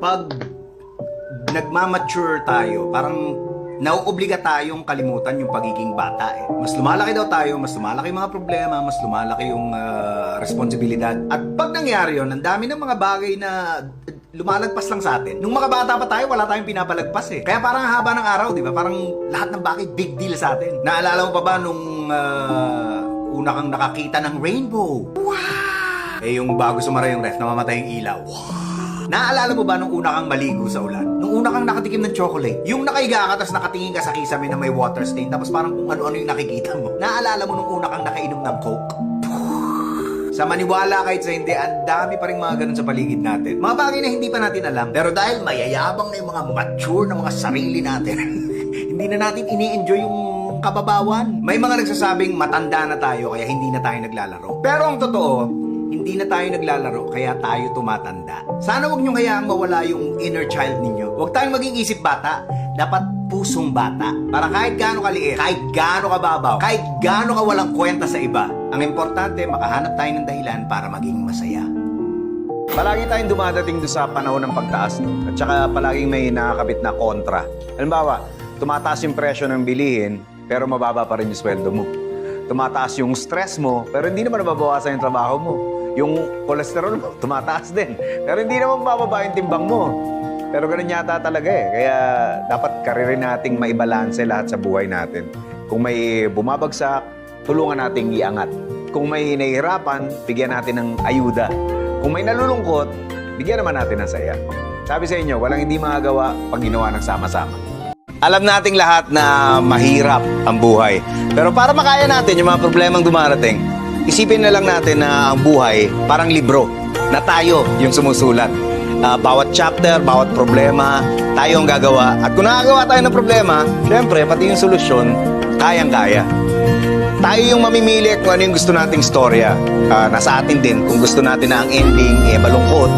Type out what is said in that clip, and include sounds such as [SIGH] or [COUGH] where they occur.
pag nagmamature tayo, parang nauobliga tayong kalimutan yung pagiging bata eh. Mas lumalaki daw tayo, mas lumalaki yung mga problema, mas lumalaki yung ah, responsibilidad. At pag nangyari yun, ang dami ng mga bagay na lumalagpas lang sa atin. Nung mga bata pa tayo, wala tayong pinapalagpas eh. Kaya parang ang haba ng araw, di ba? Parang lahat ng bagay big deal sa atin. Naalala mo pa ba nung ah, una kang nakakita ng rainbow? Wow! Eh yung bago sumara yung ref, namamatay yung ilaw. Naalala mo ba nung una kang maligo sa ulan? Nung una kang nakatikim ng chocolate? Yung nakaiga ka tapos nakatingin ka sa kisame na may water stain tapos parang kung ano-ano yung nakikita mo. Naalala mo nung una kang nakainom ng coke? [SIGHS] Sa maniwala kahit sa hindi, ang dami pa rin mga ganun sa paligid natin. Mga bagay na hindi pa natin alam. Pero dahil mayayabang na yung mga mature na mga sarili natin, [LAUGHS] hindi na natin ini-enjoy yung kababawan. May mga nagsasabing matanda na tayo kaya hindi na tayo naglalaro. Pero ang totoo, hindi na tayo naglalaro kaya tayo tumatanda. Sana wag niyong hayaang mawala yung inner child ninyo. Huwag tayong maging isip bata. Dapat pusong bata. Para kahit gaano kaliit, kahit gaano kababaw, kahit gaano ka walang kwenta sa iba, ang importante, makahanap tayo ng dahilan para maging masaya. Palagi tayong dumadating doon sa panahon ng pagtaas. No? At saka palaging may nakakabit na kontra. Halimbawa, tumataas yung presyo ng bilihin, pero mababa pa rin yung sweldo mo. Tumataas yung stress mo, pero hindi naman nababawasan yung trabaho mo. Yung cholesterol mo, [LAUGHS] tumataas din. Pero hindi naman bababa yung timbang mo. Pero ganun yata talaga eh. Kaya dapat karirin nating maibalanse lahat sa buhay natin. Kung may bumabagsak, tulungan nating iangat. Kung may nahihirapan, bigyan natin ng ayuda. Kung may nalulungkot, bigyan naman natin ng saya. Sabi sa inyo, walang hindi magagawa pag ginawa ng sama-sama. Alam nating lahat na mahirap ang buhay. Pero para makaya natin yung mga problemang dumarating, isipin na lang natin na ang buhay parang libro na tayo yung sumusulat. Ah, bawat chapter, bawat problema, tayo ang gagawa. At kung nakagawa tayo ng problema, syempre, pati yung solusyon, kayang-kaya. Tayo yung mamimili kung ano yung gusto nating storya. Ah, nasa atin din kung gusto natin na ang ending eh, malungkot